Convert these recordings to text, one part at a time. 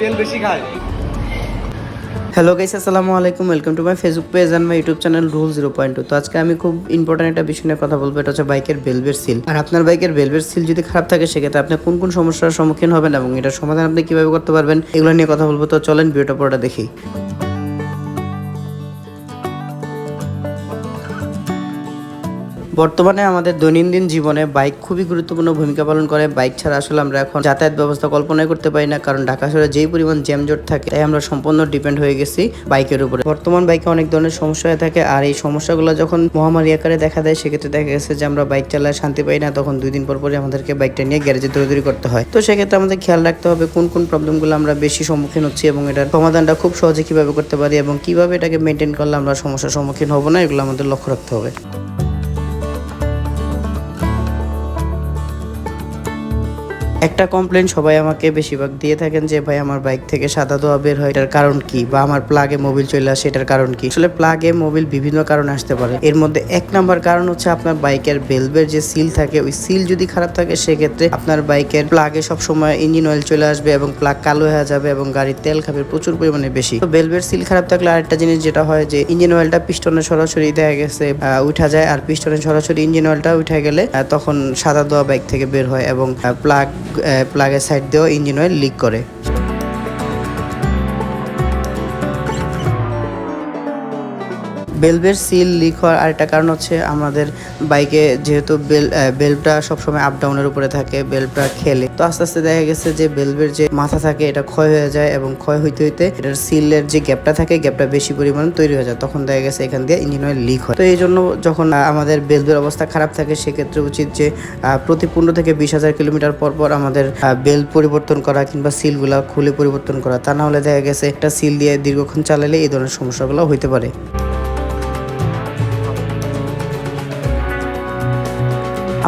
তেল বেশি খায়। হ্যালো গাইস আসসালামু আলাইকুম। Welcome to my Facebook page and my YouTube channel rule zero point two তো আজকে আমি খুব ইম্পর্টেন্ট একটা বিষয় নিয়ে কথা বলব। এটা হচ্ছে বাইকের বেলভের সিল আর আপনার বাইকের বেলভের সিল যদি খারাপ থাকে, সেক্ষেত্রে আপনি কোন কোন সমস্যার সম্মুখীন হবেন এবং এটার সমাধান আপনি কীভাবে করতে পারবেন, এগুলো নিয়ে কথা বলব। তো চলেন ভিডিওটা পুরোটা দেখি। বর্তমানে আমাদের দৈনন্দিন জীবনে বাইক খুবই গুরুত্বপূর্ণ ভূমিকা পালন করে। বাইক ছাড়া আসলে আমরা এখন যাতায়াত ব্যবস্থা কল্পনাই করতে পারি না, কারণ ঢাকা শহরে যেই পরিমাণ জ্যামজট থাকে, তাই আমরা সম্পূর্ণ ডিপেন্ড হয়ে গেছি বাইকের উপরে। বর্তমান বাইকে অনেক ধরনের সমস্যা হয়ে থাকে, আর এই সমস্যাগুলো যখন মহামারী আকারে দেখা দেয়, সেক্ষেত্রে দেখা গেছে যে আমরা বাইক চালায় শান্তি পাই না, তখন দুই দিন পর পরে আমাদেরকে বাইকটা নিয়ে গ্যারেজে দৌড়ি করতে হয়। তো সেক্ষেত্রে আমাদের খেয়াল রাখতে হবে কোন কোন প্রবলেমগুলো আমরা বেশি সম্মুখীন হচ্ছি এবং এটার সমাধানটা খুব সহজে কীভাবে করতে পারি এবং কীভাবে এটাকে মেনটেন করলে আমরা সমস্যার সম্মুখীন হব না, এগুলো আমাদের লক্ষ্য রাখতে হবে। একটা কমপ্লেন সবাই আমাকে বেশিরভাগ দিয়ে থাকেন যে, ভাই, আমার বাইক থেকে সাদা ধোয়া বের হয়, এটার কারণ কি? বা, আমার প্লাগে মোবিল চলে আসে, এটার কারণ কি? আসলে প্লাগে মোবিল বিভিন্ন কারণে আসতে পারে। এর মধ্যে এক নাম্বার কারণ হচ্ছে আপনার বাইকের বেলবের যে সিল থাকে, ওই সিল যদি খারাপ থাকে, সেক্ষেত্রে আপনার বাইকের প্লাগে সবসময় ইঞ্জিন অয়েল চলে আসবে এবং প্লাগ কালো হয়ে যাবে এবং গাড়ির তেল খাবে প্রচুর পরিমাণে বেশি। তো বেলবের সিল খারাপ থাকলে আরেকটা জিনিস যেটা হয় যে ইঞ্জিন অয়েলটা পিস্টনে সরাসরি দেখা গেছে উঠা যায়, আর পিস্টনে সরাসরি ইঞ্জিন অয়েলটা উঠে গেলে তখন সাদা ধোয়া বাইক থেকে বের হয় এবং প্লাগ প্লাগের সাইড দিয়েও ইঞ্জিন অয়েল লিক করে। বেলবের সিল লিক হওয়ার আরেকটা কারণ হচ্ছে আমাদের বাইকে যেহেতু বেল বেল্টটা সবসময় আপ ডাউনের উপরে থাকে বেল্টটা খেলে। তো আস্তে আস্তে দেখা গেছে যে বেলবের যে মাথা থাকে, এটা ক্ষয় হয়ে যায় এবং ক্ষয় হইতে হইতে এটার সিলের যে গ্যাপটা থাকে, গ্যাপটা বেশি পরিমাণ তৈরি হয়ে যায়। তখন দেখা গেছে এখান দিয়ে ইঞ্জিন অয়েল লিক হয়। তো এই জন্য যখন আমাদের বেলবের অবস্থা খারাপ থাকে, সেক্ষেত্রে উচিত যে প্রতি পনেরো থেকে বিশ হাজার কিলোমিটার পর পর আমাদের বেল পরিবর্তন করা কিংবা সিলগুলা খুলে পরিবর্তন করা। তা না হলে দেখা গেছে একটা সিল দিয়ে দীর্ঘক্ষণ চালালে এই ধরনের সমস্যাগুলো হইতে পারে।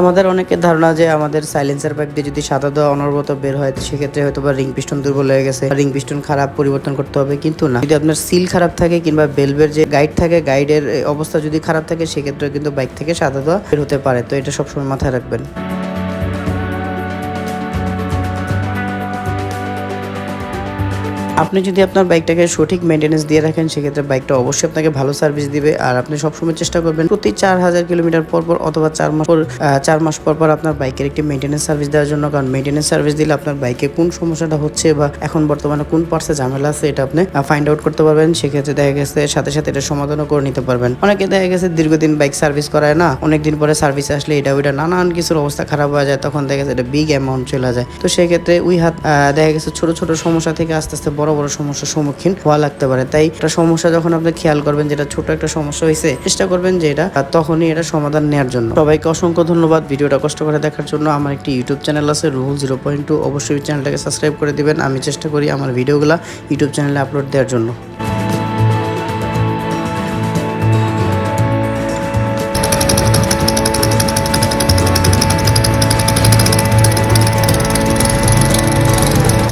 আমাদের অনেকের ধারণা যে আমাদের সাইলেন্সার পাইপ দিয়ে যদি সাদা দেওয়া অনবরত বের হয়, সেক্ষেত্রে হয়তো বা রিং পিস্টন দুর্বল হয়ে গেছে রিং পিস্টন খারাপ পরিবর্তন করতে হবে। কিন্তু না, যদি আপনার সিল খারাপ থাকে কিংবা বেলবের যে গাইড থাকে গাইডের অবস্থা যদি খারাপ থাকে সেক্ষেত্রে কিন্তু বাইক থেকে সাদা দেওয়া বের হতে পারে। তো এটা সবসময় মাথায় রাখবেন। আপনি যদি আপনার বাইকটাকে সঠিক মেনটেনেন্স দিয়ে রাখেন, সেক্ষেত্রে বাইকটা অবশ্যই আপনাকে ভালো সার্ভিস দিবে। আর আপনি সবসময় চেষ্টা করবেন প্রতি চার হাজার কিলোমিটার পর পর অথবা চার মাস পর চার মাস পর পর আপনার বাইকের একটি মেনটেনেন্স সার্ভিস দেওয়ার জন্য। কারণ মেনটেনেন্স সার্ভিস দিলে আপনার বাইকে কোন সমস্যাটা হচ্ছে বা এখন বর্তমানে কোন পার্সে ঝামেলা আছে, এটা আপনি ফাইন্ড আউট করতে পারবেন। সেক্ষেত্রে দেখা গেছে, সাথে সাথে এটা সমাধানও করে নিতে পারবেন। অনেকে দেখা গেছে দীর্ঘদিন বাইক সার্ভিস করায় না, অনেকদিন পরে সার্ভিস আসলে এটা ওইটা নানান কিছুর অবস্থা খারাপ হয়ে যায়, তখন দেখা গেছে এটা বিগ অ্যামাউন্ট চলে যায়। তো সেক্ষেত্রে উই হাত দেখা গেছে ছোট ছোট সমস্যা থেকে আস্তে আস্তে বড় বড় বড় সমস্যার সম্মুখীন হওয়া লাগতে পারে। তাই একটা সমস্যা যখন আপনি খেয়াল করবেন যেটা ছোট একটা সমস্যা হয়েছে, চেষ্টা করবেন যে এটা তখনই এটা সমাধান নেওয়ার জন্য। সবাইকে অসংখ্য ধন্যবাদ ভিডিওটা কষ্ট করে দেখার জন্য। আমার একটি ইউটিউব চ্যানেল আছে, রুহুল জিরো পয়েন্ট টু অবশ্যই চ্যানেলটাকে সাবস্ক্রাইব করে দিবেন। আমি চেষ্টা করি আমার ভিডিওগুলো ইউটিউব চ্যানেলে আপলোড দেওয়ার জন্য।